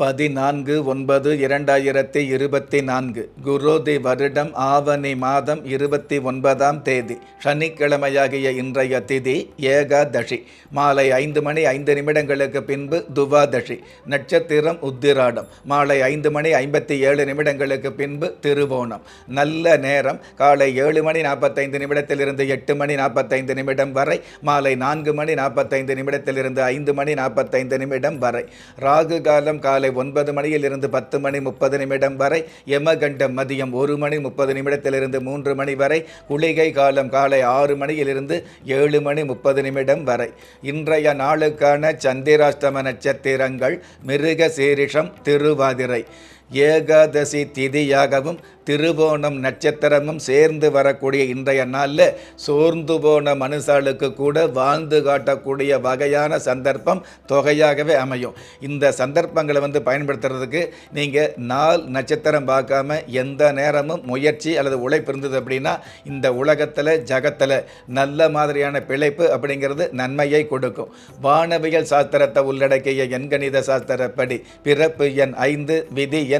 பதினான்கு ஒன்பது இரண்டாயிரத்தி இருபத்தி நான்கு குரோதி வருடம் ஆவணி மாதம் இருபத்தி ஒன்பதாம் தேதி சனிக்கிழமையாகிய இன்றைய திதி ஏகாதசி மாலை ஐந்து மணி ஐந்து நிமிடங்களுக்கு பின்பு துவாதசி நட்சத்திரம் உத்திராடம் மாலை ஐந்து மணி ஐம்பத்தி ஏழு நிமிடங்களுக்கு பின்பு திருவோணம். நல்ல நேரம் காலை ஏழு மணி நாற்பத்தைந்து நிமிடத்திலிருந்து எட்டு மணி நாற்பத்தைந்து நிமிடம் வரை மாலை நான்கு மணி நாற்பத்தைந்து நிமிடத்திலிருந்து ஐந்து மணி நாற்பத்தைந்து நிமிடம் வரை. ராகு காலம் காலை ஒன்பது மணியிலிருந்து பத்து மணி முப்பது நிமிடம் வரை யமகண்டம் மதியம் ஒரு மணி முப்பது நிமிடத்திலிருந்து மூன்று மணி வரை குளிகை காலம் காலை ஆறு மணியிலிருந்து ஏழு மணி முப்பது நிமிடம் வரை. இன்றைய நாளுக்கான சந்திராஷ்டம நட்சத்திரங்கள் மிருக சீரிஷம் திருவாதிரை. ஏகாதசி திதியாகவும் திருவோணம் நட்சத்திரமும் சேர்ந்து வரக்கூடிய இன்றைய நாளில் சோர்ந்து போன மனுஷாளுக்கு கூட வாழ்ந்து காட்டக்கூடிய வகையான சந்தர்ப்பம் தொகையாகவே அமையும். இந்த சந்தர்ப்பங்களை வந்து பயன்படுத்துறதுக்கு நீங்கள் நாள் நட்சத்திரம் பார்க்காம எந்த நேரமும் முயற்சி அல்லது உழைப்பு இருந்தது அப்படின்னா இந்த உலகத்தில் ஜகத்தில் நல்ல மாதிரியான பிழைப்பு அப்படிங்கிறது நன்மையை கொடுக்கும். வானவியல் சாஸ்திரத்தை உள்ளடக்கிய எண்கணித சாஸ்திரப்படி பிறப்பு எண் ஐந்து விதி எண்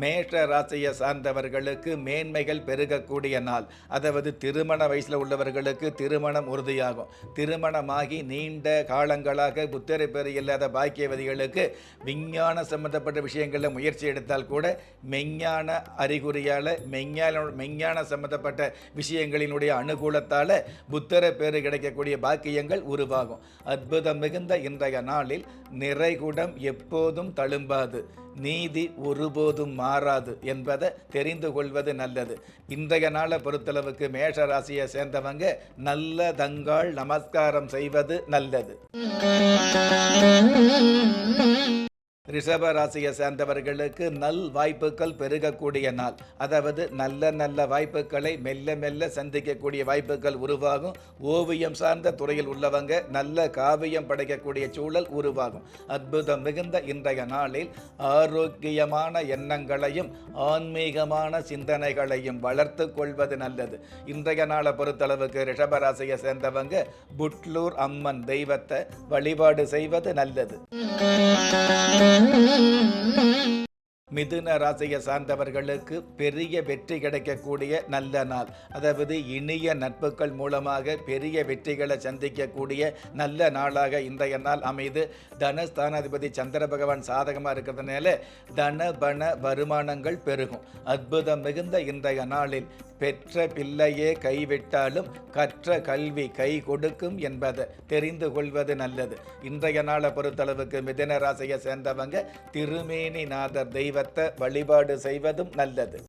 மேஷ ராசியை சார்ந்தவர்களுக்கு மேன்மைகள் பெருகக்கூடிய நாள். அதாவது திருமண வயசில் உள்ளவர்களுக்கு திருமணம் உறுதியாகும். திருமணமாகி நீண்ட காலங்களாக புத்திரை பேர் இல்லாத பாக்கியவதிகளுக்கு விஞ்ஞான சம்பந்தப்பட்ட விஷயங்களில் முயற்சி எடுத்தால் கூட மெஞ்ஞான அறிகுறியால் மெஞ்ஞான மெஞ்ஞான சம்பந்தப்பட்ட விஷயங்களினுடைய அனுகூலத்தால் புத்திர பேர் கிடைக்கக்கூடிய பாக்கியங்கள் உருவாகும். அற்புதம் மிகுந்த இன்றைய நாளில் நிறைகுடம் எப்போதும் தழும்பாது. நீதி ஒருபோதும் மாறாது என்பதை தெரிந்து கொள்வது நல்லது. இன்றைய நாளை பொறுத்தளவுக்கு மேஷ ராசியை சேர்ந்தவங்க நல்ல தங்காள் நமஸ்காரம் செய்வது நல்லது. ரிஷப ராசியை சேர்ந்தவர்களுக்கு நல் வாய்ப்புகள் பெருகக்கூடிய நாள். அதாவது நல்ல நல்ல வாய்ப்புகளை மெல்ல மெல்ல சந்திக்கக்கூடிய வாய்ப்புகள் உருவாகும். ஓவியம் சார்ந்த துறையில் உள்ளவங்க நல்ல காவியம் படைக்கக்கூடிய சூழல் உருவாகும். அற்புதம் மிகுந்த இன்றைய நாளில் ஆரோக்கியமான எண்ணங்களையும் ஆன்மீகமான சிந்தனைகளையும் வளர்த்து கொள்வது நல்லது. இன்றைய நாளை பொறுத்தளவுக்கு ரிஷப ராசியை சேர்ந்தவங்க புட்லூர் அம்மன் தெய்வத்தை வழிபாடு செய்வது நல்லது. மிதுன ராசியை சார்ந்தவர்களுக்கு பெரிய வெற்றி கிடைக்கக்கூடிய நல்ல நாள். அதாவது இனிய நட்புகள் மூலமாக பெரிய வெற்றிகளை சந்திக்கக்கூடிய நல்ல நாளாக இன்றைய நாள் அமைது. தனஸ்தானாதிபதி சந்திர பகவான் சாதகமாக இருக்கிறதுனால தன பண வருமானங்கள் பெருகும். அற்புதம் மிகுந்த இன்றைய நாளில் பெற்ற பிள்ளையே கைவிட்டாலும் கற்ற கல்வி கை கொடுக்கும் என்பதை தெரிந்து கொள்வது நல்லது. இன்றைய நாளை பொறுத்தளவுக்கு மிதன ராசியை சேர்ந்தவங்க திருமேனிநாதர் தெய்வத்தை வழிபாடு செய்வதும் நல்லது.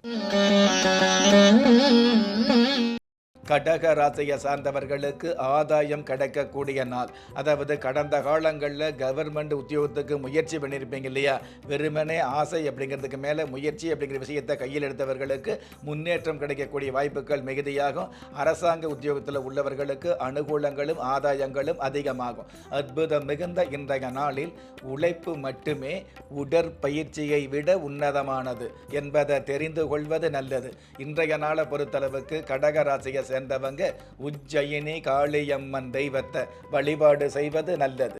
கடக ராசியை சார்ந்தவர்களுக்கு ஆதாயம் கிடைக்கக்கூடிய நாள். அதாவது கடந்த காலங்களில் கவர்மெண்ட் உத்தியோகத்துக்கு முயற்சி பண்ணியிருப்பீங்க இல்லையா? வெறுமனே ஆசை அப்படிங்கிறதுக்கு மேலே முயற்சி அப்படிங்கிற விஷயத்தை கையில் எடுத்தவர்களுக்கு முன்னேற்றம் கிடைக்கக்கூடிய வாய்ப்புகள் மிகுதியாகும். அரசாங்க உத்தியோகத்தில் உள்ளவர்களுக்கு அனுகூலங்களும் ஆதாயங்களும் அதிகமாகும். அற்புதம் மிகுந்த இன்றைய நாளில் உழைப்பு மட்டுமே உடற்பயிற்சியை விட உன்னதமானது என்பதை தெரிந்து கொள்வது நல்லது. இன்றைய நாளை பொறுத்தளவுக்கு கடக ராசியை சேர்ந்தவங்க உஜ்ஜயினி காளியம்மன் தெய்வத்தை வழிபாடு செய்வது நல்லது.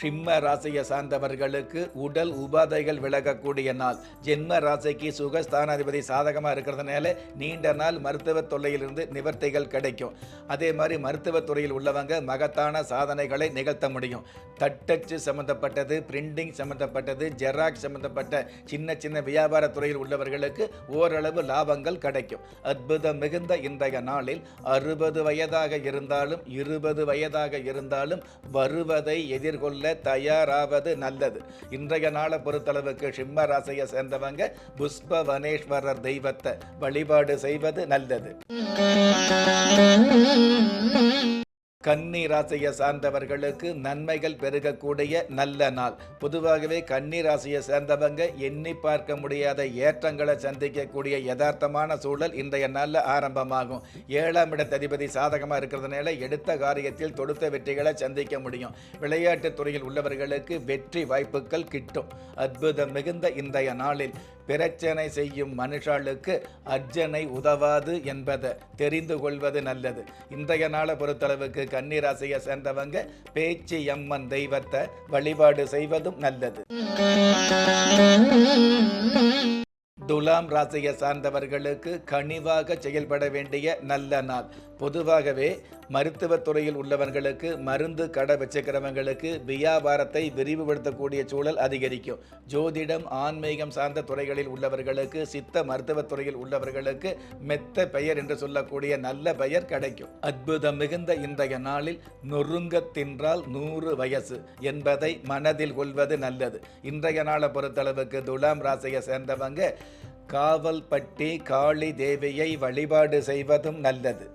சிம்ம ராசியை சார்ந்தவர்களுக்கு உடல் உபாதைகள் விலகக்கூடிய நாள். ஜென்ம ராசிக்கு சுகஸ்தானாதிபதி சாதகமாக இருக்கிறதுனால நீண்ட நாள் மருத்துவ தொல்லையிலிருந்து நிவர்த்திகள் கிடைக்கும். அதே மாதிரி மருத்துவத் துறையில் உள்ளவங்க மகத்தான சாதனைகளை நிகழ்த்த முடியும். தட்டச்சு சம்மந்தப்பட்டது பிரிண்டிங் சம்மந்தப்பட்டது ஜெராக்ஸ் சம்மந்தப்பட்ட சின்ன சின்ன வியாபார துறையில் உள்ளவர்களுக்கு ஓரளவு லாபங்கள் கிடைக்கும். அற்புதம் மிகுந்த இன்றைய நாளில் அறுபது வயதாக இருந்தாலும் இருபது வயதாக இருந்தாலும் வருவதை எதிர்கொள்ள தயாராவது நல்லது. இன்றைய நாளை பொறுத்தளவுக்கு சிம்ம ராசியை சேர்ந்தவங்க புஷ்பவனேஸ்வரர் தெய்வத்தை வழிபாடு செய்வது நல்லது. Mm-hmm. கன்னி ராசியை சார்ந்தவர்களுக்கு நன்மைகள் பெருகக்கூடிய நல்ல நாள். பொதுவாகவே கன்னி ராசியை சேர்ந்தவங்க எண்ணி பார்க்க முடியாத ஏற்றங்களை சந்திக்கக்கூடிய யதார்த்தமான சூழல் இன்றைய நாளில் ஆரம்பமாகும். ஏழாம் இடத்ததிபதி சாதகமாக இருக்கிறதுனால எடுத்த காரியத்தில் தொடுத்த வெற்றிகளை சந்திக்க முடியும். விளையாட்டுத் துறையில் உள்ளவர்களுக்கு வெற்றி வாய்ப்புகள் கிட்டும். அற்புதம் மிகுந்த இன்றைய நாளில் பிரச்சனை செய்யும் மனுஷாளுக்கு அர்ஜனை உதவாது என்பதை தெரிந்து கொள்வது நல்லது. இன்றைய நாளை பொறுத்தளவுக்கு கன்னிராசியை சேர்ந்தவங்க பேச்சு எம்மன் தெய்வத்தை வழிபாடு செய்வதும் நல்லது. துலாம் ராசியை சார்ந்தவர்களுக்கு கனிவாக செயல்பட வேண்டிய நல்ல நாள். பொதுவாகவே மருத்துவத் துறையில் உள்ளவர்களுக்கு மருந்து கடை வச்சுக்கிறவங்களுக்கு வியாபாரத்தை விரிவுபடுத்தக்கூடிய சூழல் அதிகரிக்கும். ஜோதிடம் ஆன்மீகம் சார்ந்த துறைகளில் உள்ளவர்களுக்கு சித்த மருத்துவத் துறையில் உள்ளவர்களுக்கு மெத்த பெயர் என்று சொல்லக்கூடிய நல்ல பெயர் கிடைக்கும். அற்புதம் மிகுந்த இன்றைய நாளில் நொறுங்க தின்றால் நூறு வயசு என்பதை மனதில் கொள்வது நல்லது. இன்றைய நாளை பொறுத்தளவுக்கு துலாம் ராசியை சேர்ந்தவங்க காவல்பட்டி காளி தேவியை வழிபாடு செய்வதும் நல்லது.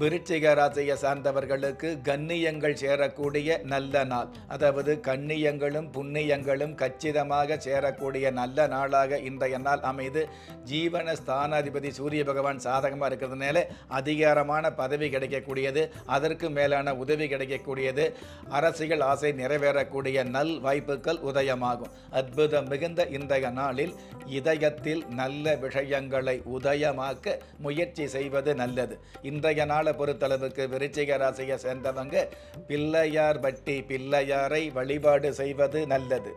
விருச்சிக ராசியை சார்ந்தவர்களுக்கு கண்ணியங்கள் சேரக்கூடிய நல்ல நாள். அதாவது கண்ணியங்களும் புண்ணியங்களும் கச்சிதமாக சேரக்கூடிய நல்ல நாளாக இன்றைய நாள் அமைது. ஜீவன ஸ்தானாதிபதி சூரிய பகவான் சாதகமாக இருக்கிறதுனால அதிகாரமான பதவி கிடைக்கக்கூடியது. அதற்கு மேலான உதவி கிடைக்கக்கூடியது. அரசியல் ஆசை நிறைவேறக்கூடிய நல் வாய்ப்புகள் உதயமாகும். அற்புதம் மிகுந்த இன்றைய நாளில் இதயத்தில் நல்ல விஷயங்களை உதயமாக்க முயற்சி செய்வது நல்லது. இன்றைய நாள் பொறுத்தளவுக்கு விருச்சிக ராசியை சேர்ந்தவங்க பிள்ளையார் பட்டி பிள்ளையாரை வழிபாடு செய்வது நல்லது.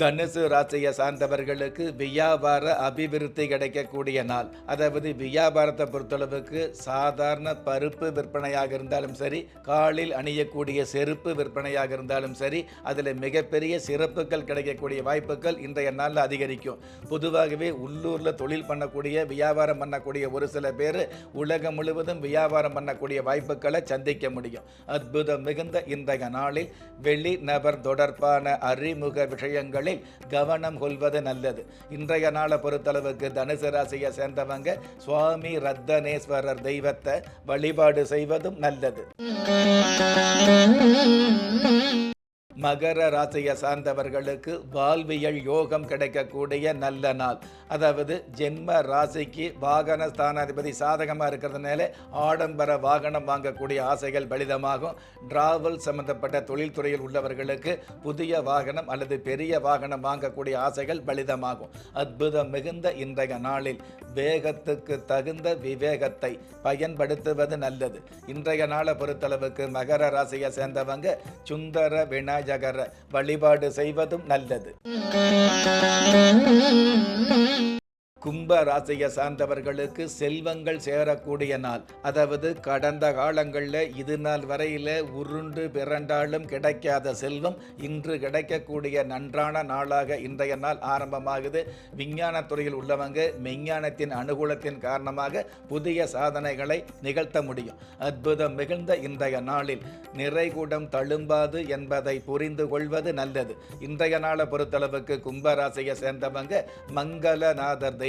தனுசு ராசியை சார்ந்தவர்களுக்கு வியாபார அபிவிருத்தி கிடைக்கக்கூடிய நாள். அதாவது வியாபாரத்தை பொறுத்தளவுக்கு சாதாரண பருப்பு விற்பனையாக இருந்தாலும் சரி காலில் அணியக்கூடிய செருப்பு விற்பனையாக இருந்தாலும் சரி அதில் மிகப்பெரிய சிறப்புகள் கிடைக்கக்கூடிய வாய்ப்புகள் இன்றைய நாளில் அதிகரிக்கும். பொதுவாகவே உள்ளூரில் தொழில் பண்ணக்கூடிய வியாபாரம் பண்ணக்கூடிய ஒரு சில பேர் உலகம் முழுவதும் வியாபாரம் பண்ணக்கூடிய வாய்ப்புகளை சந்திக்க முடியும். அற்புதம் மிகுந்த இன்றைய நாளில் வெளி நபர் தொடர்பான அறிமுக விஷயங்களில் கவனம் கொள்வது நல்லது. இன்றைய நாளை பொறுத்தளவுக்கு தனுசு ராசியை சேர்ந்தவங்க சுவாமி ரத்தனேஸ்வரர் தெய்வத்தை வழிபாடு செய்வதும் நல்லது. மகர ராசியை சார்ந்தவர்களுக்கு வாழ்வியல் யோகம் கிடைக்கக்கூடிய நல்ல நாள். அதாவது ஜென்ம ராசிக்கு வாகன ஸ்தானாதிபதி சாதகமாக இருக்கிறதுனால ஆடம்பர வாகனம் வாங்கக்கூடிய ஆசைகள் பலிதமாகும். டிராவல் சம்பந்தப்பட்ட தொழில்துறையில் உள்ளவர்களுக்கு புதிய வாகனம் அல்லது பெரிய வாகனம் வாங்கக்கூடிய ஆசைகள் பலிதமாகும். அற்புதம் மிகுந்த இன்றைய நாளில். வேகத்துக்கு தகுந்த விவேகத்தை பயன்படுத்துவது நல்லது. இன்றைய நாளை பொறுத்தளவுக்கு மகர ராசியை சேர்ந்தவங்க சுந்தர விநாயகர வழிபாடு செய்வதும் நல்லது. கும்ப ராசியை சார்ந்தவர்களுக்கு செல்வங்கள் சேரக்கூடிய நாள். அதாவது கடந்த காலங்களில் இது நாள் வரையில் உருண்டு பிறண்டாலும் கிடைக்காத செல்வம் இன்று கிடைக்கக்கூடிய நன்றான நாளாக இன்றைய நாள் ஆரம்பமாகுது. விஞ்ஞான துறையில் உள்ளவங்க விஞ்ஞானத்தின் அனுகூலத்தின் காரணமாக புதிய சாதனைகளை நிகழ்த்த முடியும். அற்புதம் மிகுந்த இன்றைய நாளில் நிறைகூடம் தழும்பாது என்பதை புரிந்து கொள்வது நல்லது. இன்றைய நாளை பொறுத்தளவுக்கு கும்பராசியை சேர்ந்தவங்க மங்களநாதர்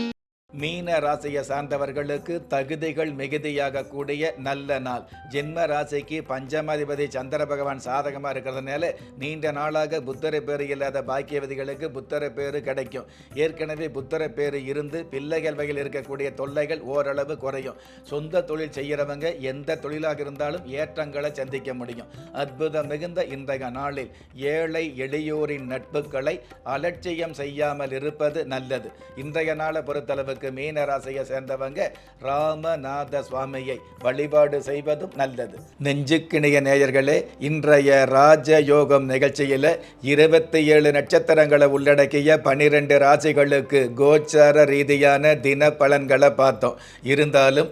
மீன ராசியை சார்ந்தவர்களுக்கு தகுதிகள் மிகுதியாக கூடிய நல்ல நாள். ஜென்ம ராசிக்கு பஞ்சமாதிபதி சந்திர பகவான் சாதகமாக இருக்கிறதுனால நீண்ட நாளாக புத்தர பேர் இல்லாத பாக்கியவதிகளுக்கு புத்தர பேர் கிடைக்கும். ஏற்கனவே புத்தர பேர் இருந்து பிள்ளைகள் வகையில் இருக்கக்கூடிய தொல்லைகள் ஓரளவு குறையும். சொந்த தொழில் செய்கிறவங்க எந்த தொழிலாக இருந்தாலும் ஏற்றங்களை சந்திக்க முடியும். அற்புதம் மிகுந்த இன்றைய நாளில் ஏழை எளியோரின் நட்புகளை அலட்சியம் செய்யாமல் இருப்பது நல்லது. இன்றைய நாளை பொறுத்தளவுக்கு மீன ராசியை சேர்ந்தவங்க ராமநாத சுவாமியை வழிபாடு செய்வதும் நல்லது. நெஞ்சுக்கிணைய நேயர்களே இன்றைய ராஜயோகம் நிகழ்ச்சியில் இருபத்தி ஏழு நட்சத்திரங்களை உள்ளடக்கிய பனிரெண்டு ராசிகளுக்கு கோச்சார ரீதியான தின பலன்களை பார்த்தோம். இருந்தாலும்